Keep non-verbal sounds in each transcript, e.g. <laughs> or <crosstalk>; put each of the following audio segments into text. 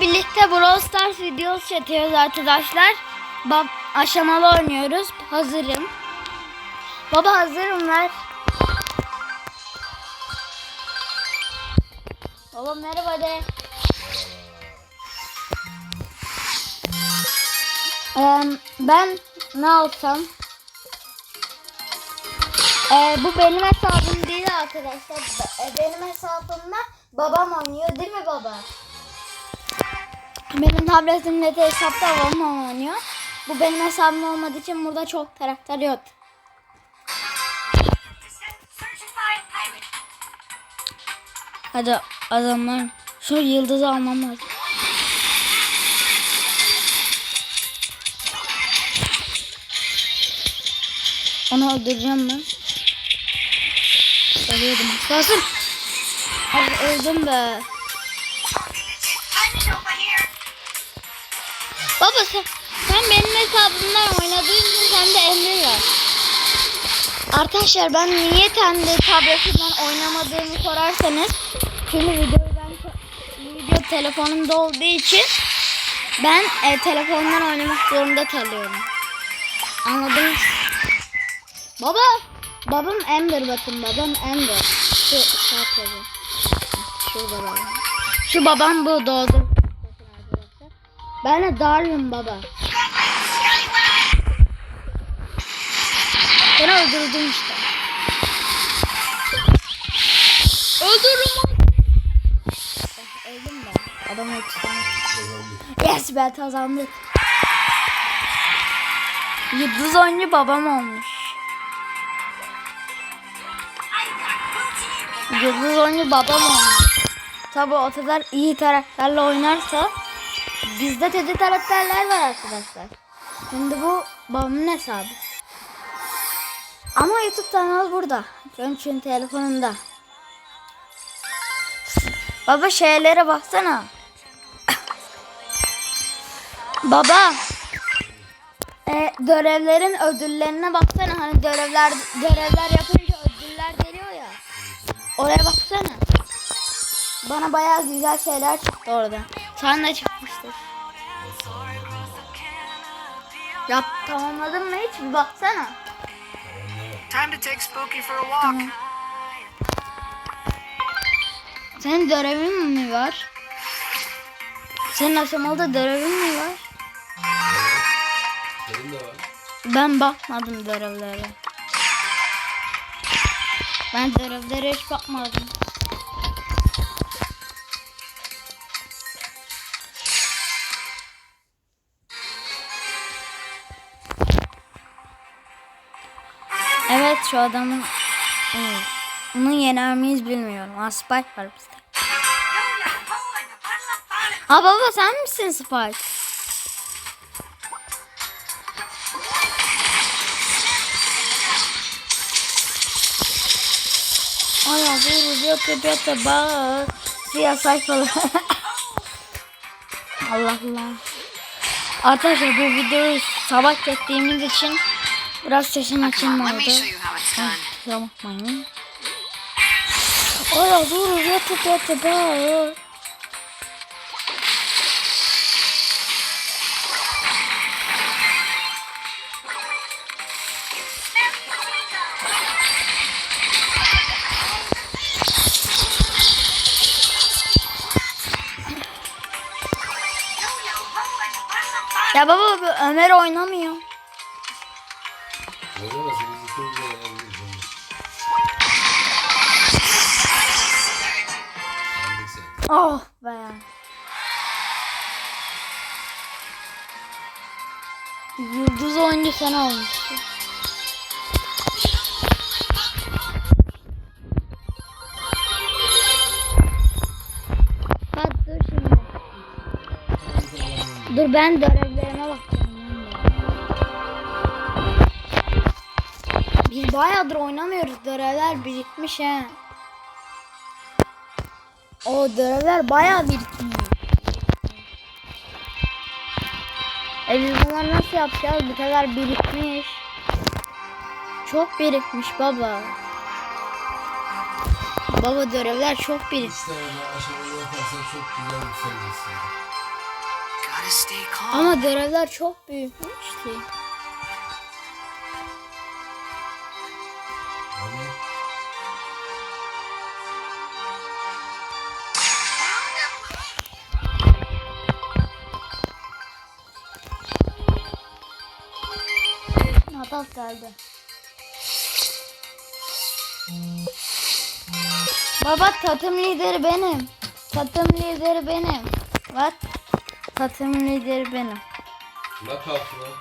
birlikte Brawl Stars videosu çekiyoruz arkadaşlar. Bab aşamalı oynuyoruz. Hazırım. Baba hazırım ver. Baba merhaba de. Ee, ben ne alsam? Ee, bu benim hesabım değil arkadaşlar. E, Benim hesabımda babam oynuyor değil mi baba? Benim tabletimde de hesapta babam oynuyor. Bu benim hesabım olmadığı için burada çok karakter yok. Hadi adamlar şu yıldızı almam lazım. Onu öldüreceğim ben. Ölüyordum. Lazım. Abi öldüm be. Baba sen, sen benim hesabımdan oynadığın için sende emri var. Arkadaşlar ben niye kendi tabletimden oynamadığımı sorarsanız çünkü videoyu ben video telefonumda olduğu için ben e, telefondan oynamak zorunda kalıyorum. Anladınız? Baba, babam Ember bakın babam Ember. Şu kolu. Şurada babam. Şu babam bu doğdu. Ben de Darwin baba. Ben öldürdüm işte. Öldürürüm. Eh, Öldüm ben. Adam öldürdüm. Yes be kazandık. Yıldız oyuncu babam olmuş. Yıldız oyuncu babam olmuş. Tabi o kadar iyi karakterle oynarsa bizde kötü karakterler var arkadaşlar. Şimdi bu babamın hesabı. Ama YouTube kanalı burada. Çünkü telefonumda. Baba şeylere baksana. <coughs> Baba. E, görevlerin ödüllerine baksana. Hani görevler görevler yapınca ödüller geliyor ya. Oraya baksana. Bana bayağı güzel şeyler çıktı orada. Sana da çıkmıştır. Yap tamamladın mı hiç? Bir baksana. Time to take Spooky for a walk. Senin görevin mi var? Senin aşamalı görevin mi var? Benim de var. Ben bakmadım görevlere. Ben görevlere hiç bakmadım. Şu adamın Evet. Yener miyiz bilmiyorum. Ha Spike var bizde. Ha baba sen misin Spike? Ay vurur götü götü bağır. Siyah sayfalı. <laughs> Allah Allah. Arkadaşlar bu videoyu sabah çektiğimiz için biraz sesim açılmadı. Kusura bakmayın. Ay vurur götü götü bağır. Ya baba Ömer oynamıyor. Oynama Oh be. Yıldız oyuncu sen olmuşsun. Bak dur şimdi. Dur ben görevlerime bakacağım. Biz bayağıdır oynamıyoruz. Görevler birikmiş he. O görevler bayağı birikmiş. E biz bunları nasıl yapacağız? Bu kadar birikmiş. Çok birikmiş baba. Baba görevler çok birikmiş. İşte yaparsan çok güzel yükseleceksin. Ama görevler çok büyükmüş ki. Geldi. Baba takım lideri benim. Takım lideri benim. Bak. Takım lideri benim. Knockout lan.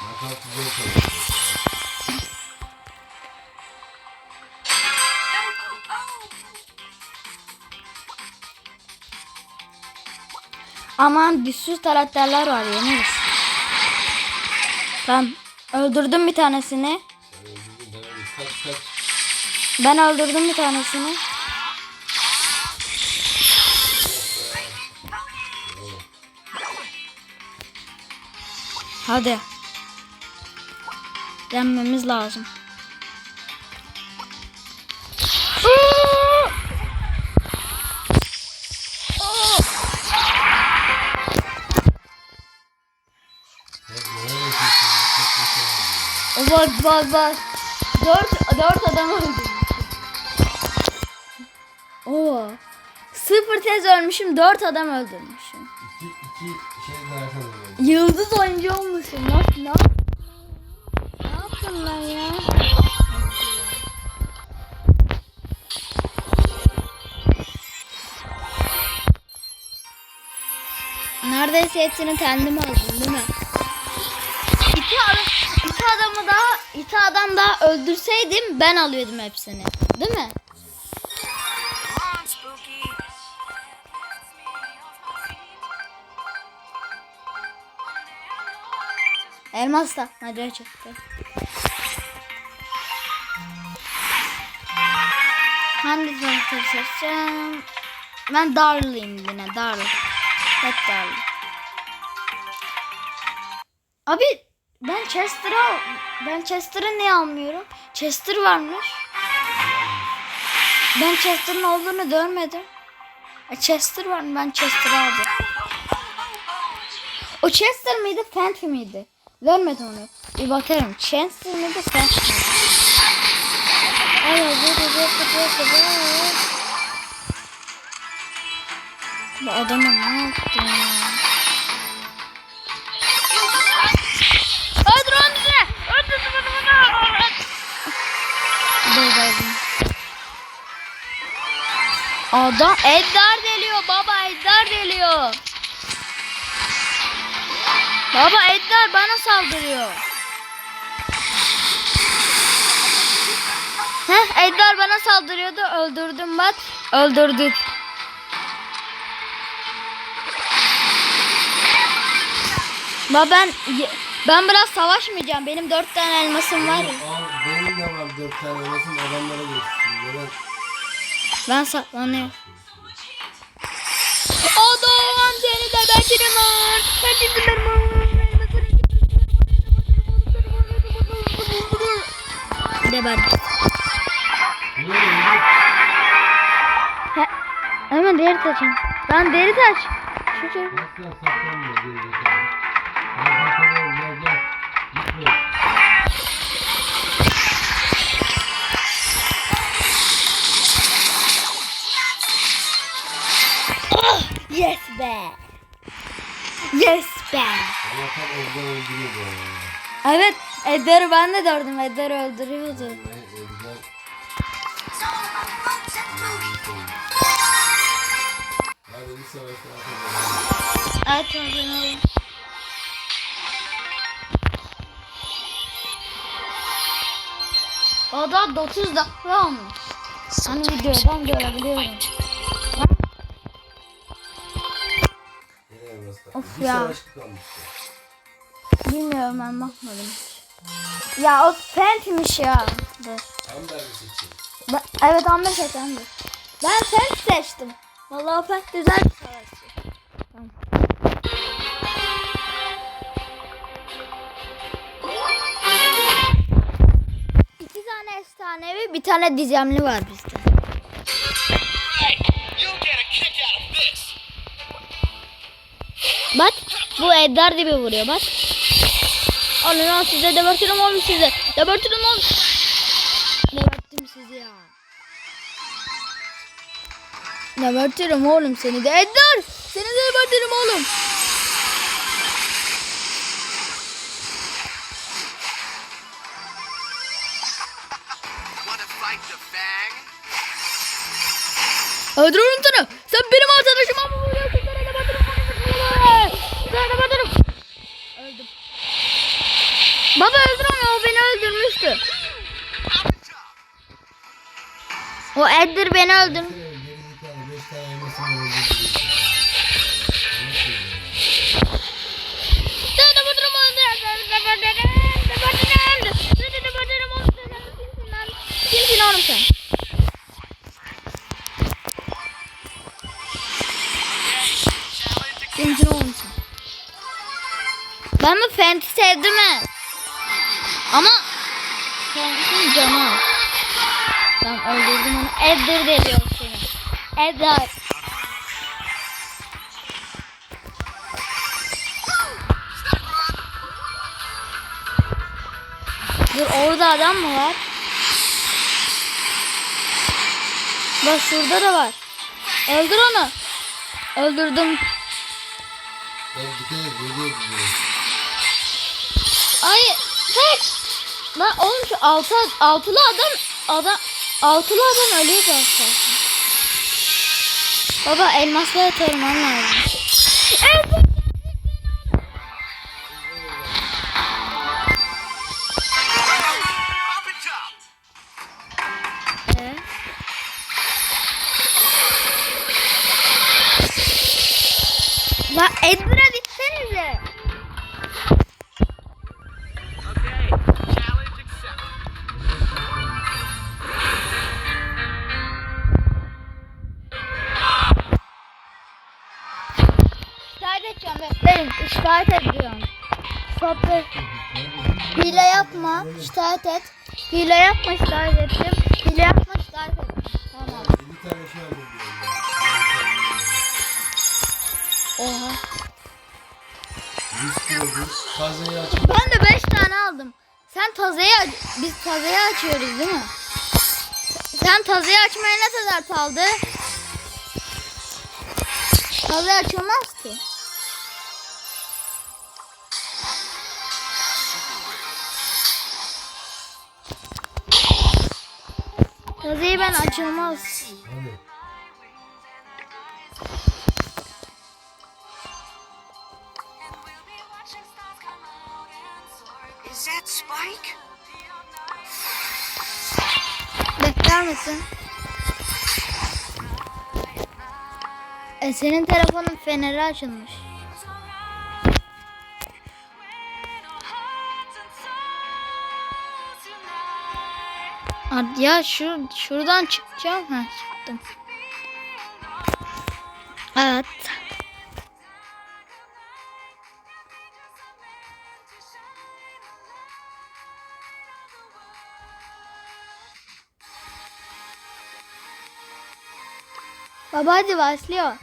Knockout güzel Aman sürü karakterler var yeniriz. Tamam. Öldürdüm bir tanesini. Ben. Ben öldürdüm bir tanesini. Hadi. Yenmemiz lazım. Bak bak bak. Dört, dört adam öldürmüşüm. Oo. Sıfır tez ölmüşüm. Dört adam öldürmüşüm. İki, iki. Yıldız oyuncu olmuşum. Nasıl ne Ne yaptım ben ya? Neredeyse hepsini kendim aldım değil mi? İki, adam, iki adamı daha iki adam daha öldürseydim ben alıyordum hepsini. Değil mi? Elmas da. Hadi çıktı. Hangi karakter seçeceğim? Ben Darlıyım yine. Darlı. Hep Darlı. Abi ben Chester'ı al- ben Chester'ı niye almıyorum? Chester varmış. Ben Chester'ın olduğunu görmedim. E, Chester var mı? Ben Chester'ı aldım. O Chester miydi, Fent miydi? Görmedim onu. Bir bakarım. Chester miydi, Fent miydi? Evet, bu da bu da bu da bu. Bu adama ne yaptın ya? Adam Eddar geliyor baba Eddar geliyor. Baba Eddar bana saldırıyor. Heh Eddar bana saldırıyordu öldürdüm bak. Öldürdük. Baba ben ben biraz savaşmayacağım. Benim dört tane elmasım var. ya. Benim de var dört tane nasıl adamlara geçsin. Ben saklanıyorum. Adam seni de var. De ben. Öyle? He, hemen deri taşın. Ben deri taş. Şu çocuk. Nasıl saklanmıyor gerizekalı? Yes be. Yes be. Evet Eder'i ben de gördüm. Eder öldürüyordu. Oldu. Hadi bir savaş daha kazanalım. Evet öldürüyorum. O da 30 dakika olmuş. Hani videodan görebiliyorum. Bastı? Of bir ya. savaş kalmıştı. Bilmiyorum ben bakmadım. Ya o Fent'miş ya. Dur. Amber mi seçeyim? Ben, evet Amber seçendi. Ben Fent seçtim. Vallahi o Fent güzel bir savaşçı. Tamam. İki tane efsanevi bir tane dizemli var bizde. Bu Eddar gibi vuruyor bak. Alın al size gebertirim oğlum size. Gebertirim oğlum. Geberttim sizi ya. Gebertirim oğlum seni de Eddar. Seni de gebertirim oğlum. Öldürürüm seni. Sen benim arkadaşım ama Baba öldür onu o beni öldürmüştü. O Edgar beni öldür. Gerizekalı 5 tane elmasını öldürdü. Kimsin oğlum sen? Kimsin oğlum sen? Ben bu Fenty sevdim mi? Ama Fenty'nin canı az. Tamam öldürdüm onu. Edgar de seni. Edgar. Dur orada adam mı var? Bak şurada da var. Öldür onu. Öldürdüm. Ben hey. Lan oğlum şu altı, altılı adam adam altılı adam ölüyor zaten. Baba elmasları tırman lazım. Evet. Edeceğim bekleyin. Şikayet ediyorum. Stop be. Hile yapma. Şikayet et. Hile yapma şikayet ettim. Hile yapma şikayet ettim. Tamam. 50 tane şey aldım Oha. ben. Risk diyordu. Kazayı açıp Ben de 5 tane aldım. Sen tazayı aç. Biz tazayı açıyoruz değil mi? Sen tazayı açmaya ne kadar kaldı? Tazayı açılmaz ki. Tazayı ben açılmaz. hadi. Is that Spike? Bekler misin? E, senin telefonun feneri açılmış. Ya şu şuradan çıkacağım. Ha çıktım. Evet. Baba hadi başlıyor.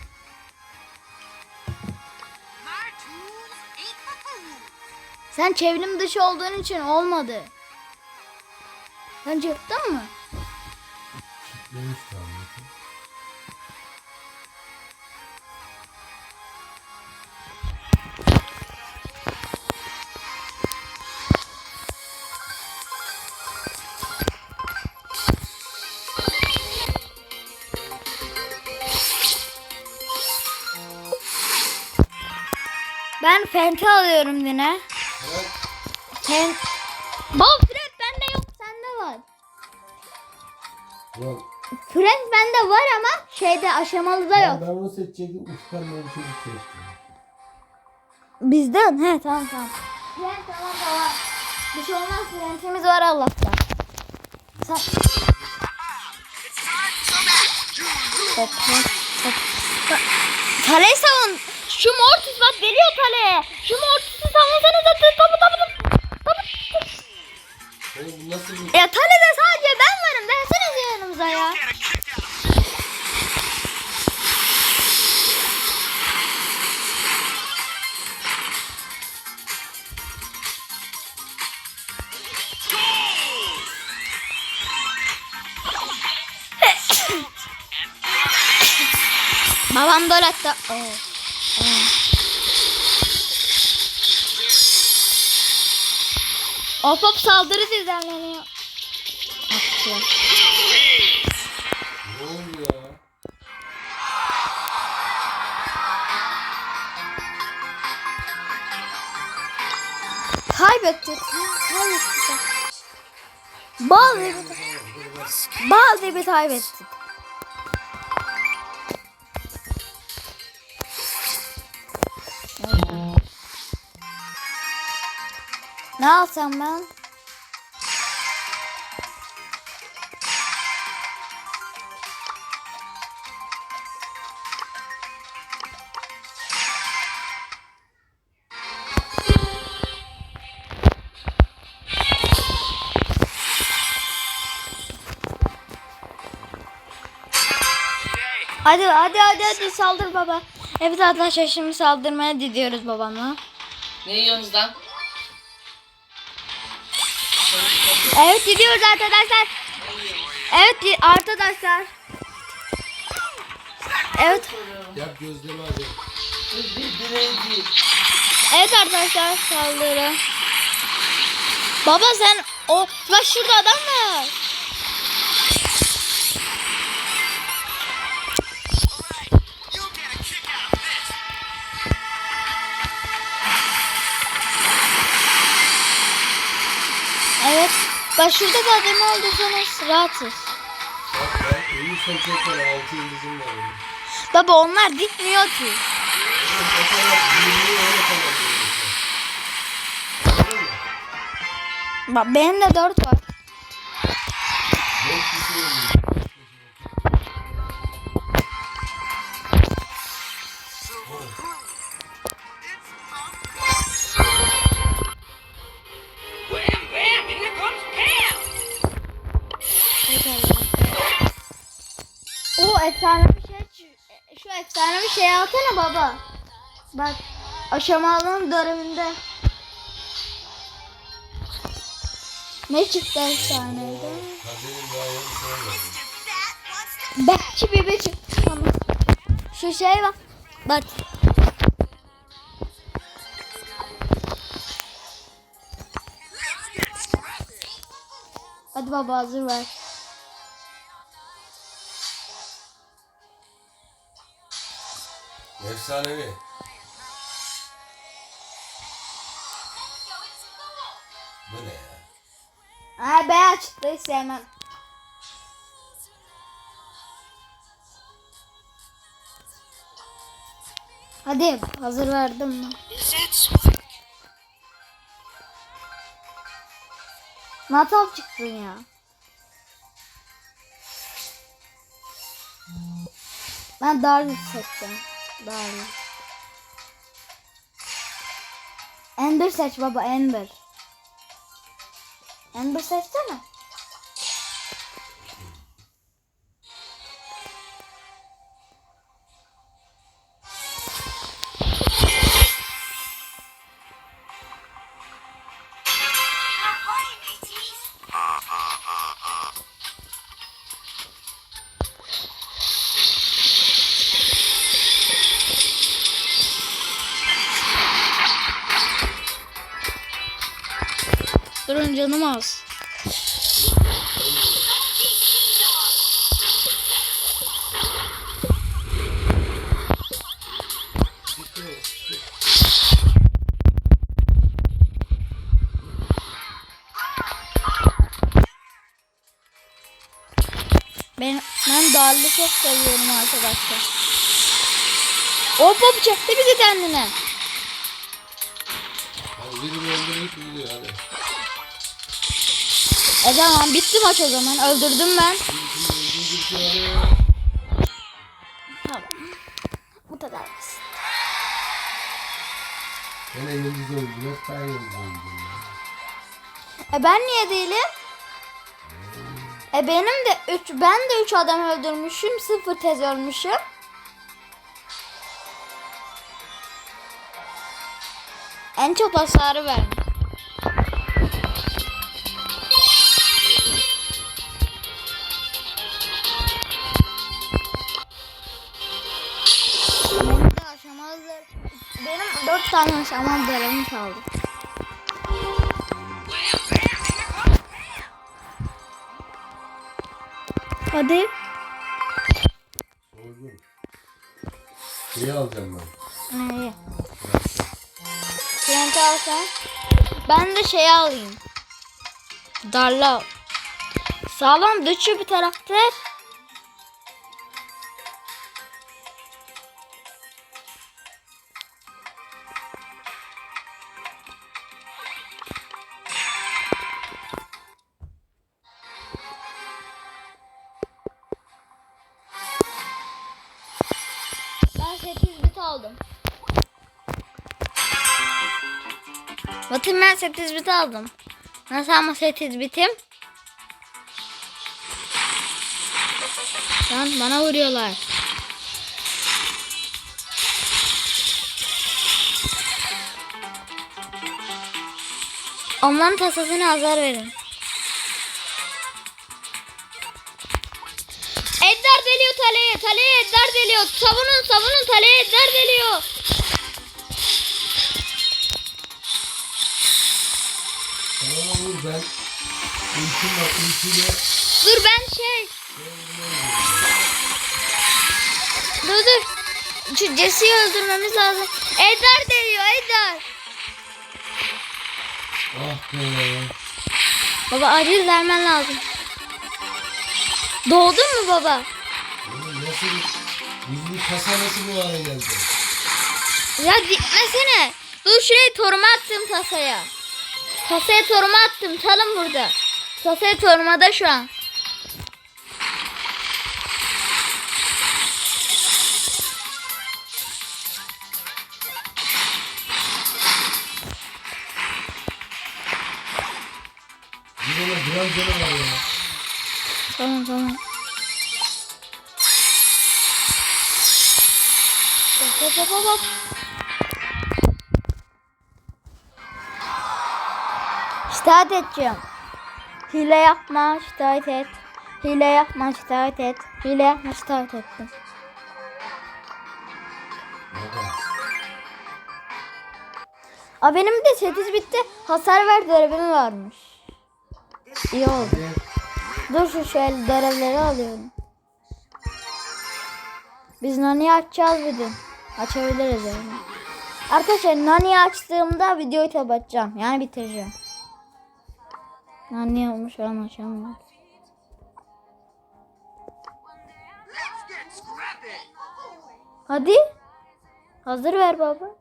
Sen çevrim dışı olduğun için olmadı. Sen çıktın mı? Demiş tamam. Ben fente alıyorum yine. Evet. Fen... Bak Fred bende var ama şeyde aşamalıda ya yok. ben onu seçecektim. Ufkan ben çocuk seçtim. Bizden he tamam tamam. Fred tamam tamam. Bir şey olmaz Fred'imiz var Allah'tan. Sa Kaleyi savun. Şu Mortis bak geliyor kaleye. Şu Mortis'i savunsanıza. Tapu tapu tapu. Tapu. Oğlum bu nasıl bir... Ya kalede sadece ben varım. versenize yanımıza ya. Babam gol attı. Oo. Oo. Hop hop saldırı düzenleniyor. Attı. Ne oldu ya? Kaybettik. Kaybettik. Bal gibi. Bal gibi kaybettik. Ne alsam ben? Hadi hadi hadi hadi saldır baba. Evet arkadaşlar şimdi saldırmaya gidiyoruz babamla. Ne yiyorsunuz lan? Evet gidiyoruz arkadaşlar. Evet arkadaşlar. Evet. Yap gözleme hadi. Evet arkadaşlar saldırı. Baba sen o bak şurada adam var. Bak şurada da adam öldürseniz rahatız. Bak ben ölürsem çok fena. Altı yıldızım var benim. Baba onlar dikmiyor ki. Oğlum bakarak yirmiyi öyle falan diyorsun. Bak benim de dört var. Alsana baba. Bak aşamalının döneminde. Ne çıktı sormadım. Bekçi bebe çıktı. Şu şey bak. Bak. Hadi baba hazır ver. Efsanevi. Bu ne ya? Beyaz çıktı hiç sevmem. Hadi hazır verdim mi? Natal çıksın ya. Ben Darwin seçeceğim. Darwin. Ender seç baba Ender. Ender seçsene. Canım. Ben, ben darlı çok seviyorum arkadaşlar. Hop hop çekti bizi kendine. Hadi E tamam bitti maç o zaman. Öldürdüm ben. Tamam. Bu kadar basit. Ben en yıldız. Hep ben yıldız ya. E ben niye değilim? E benim de 3 ben de 3 adam öldürmüşüm. 0 tez ölmüşüm. En çok hasarı vermiş. Benim 4 tane aşamalı görevim kaldı. Hadi. Uygun. Şeyi alacağım ben. İyi. TNT alsan. Ben de şey alayım. Darla. Sağlam düşü bir karakter. 8 bit aldım. Nasıl ama 8 bitim? Lan bana vuruyorlar. Onların tasasını azar verin. Edder deliyor Tale'ye. Tale'ye Edder deliyor. Savunun savunun Tale'ye Edder deliyor. Ultiyle. Dur ben şey. Dur dur. Şu Jesse'yi öldürmemiz lazım. Edder deliyor Edder. Ah be. Baba acil vermen lazım. Doğdun mu baba? Oğlum nasıl Bizim kasa nasıl bu hale geldi? Ya gitmesene. Dur şuraya toruma attım tasaya. Tasaya toruma attım. Çalın burada. Tasaya torumada şu an. Tamam tamam. Hop hop hop hop. Şikayet edeceğim. Hile yapma, şikayet et. Hile yapma, şikayet et. Hile yapma, şikayet ettim. Aa benim de 8 bitti. Hasar ver görevim varmış. İyi oldu. Dur şu şöyle görevleri alıyorum. Biz Nani'yi açacağız bir gün. Açabiliriz yani. Arkadaşlar Nani'yi açtığımda videoyu kapatacağım. Yani bitireceğim. Olmuş ama açamıyorum. Let's get scrappy. Hadi. Hazır ver baba.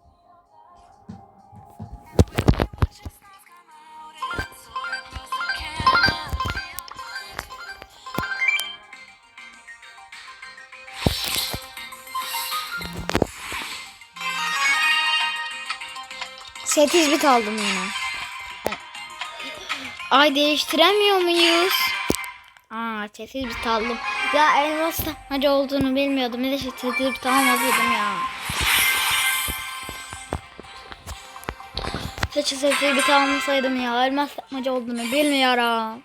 Sekiz bit aldım yine. Ay değiştiremiyor muyuz? Aa sekiz bit aldım. Ya elmas takmacı olduğunu bilmiyordum. Ne de sekiz bit almadım ya. Saçı sekiz bit almasaydım ya. Elmas takmacı olduğunu bilmiyorum.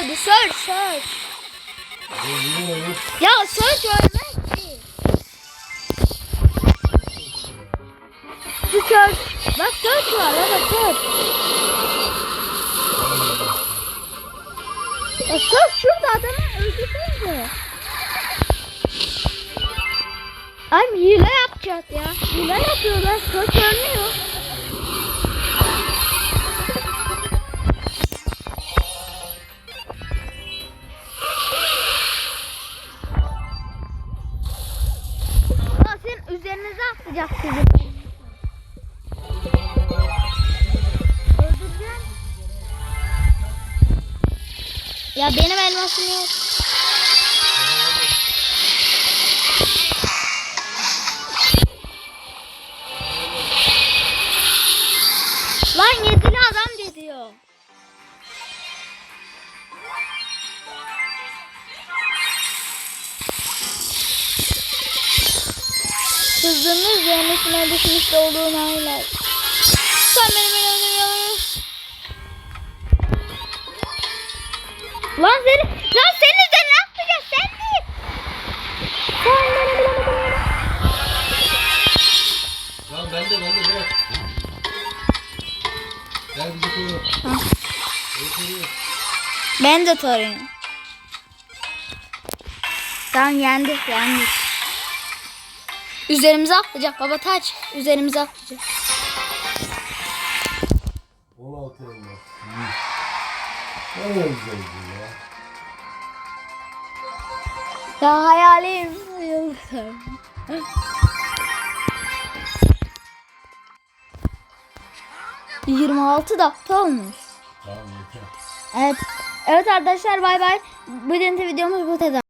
Geldi search search. Ya search ölmez ki. Şu search. Bak search var bak search. Ya search şurada adamı öldürsenize. Ay hile yapacak ya. Hile yapıyorlar. Search ölmüyor. Benim elmasım Lan seni, lan senin üzerine atlayacağız sen değil. Sen beni bilemedin ya. Lan ben de ben de bırak. Gel bizi koru. Beni koruyor. Ben de tarayayım. Tamam yendik yendik. Üzerimize atlayacak baba taç. Üzerimize atlayacak. 16 elmas. Ne güzel ya. Ya hayalim. Yirmi altı dakika olmuş. Tamam yeter. Evet. Evet arkadaşlar bay bay. Bugünkü videomuz bu kadar.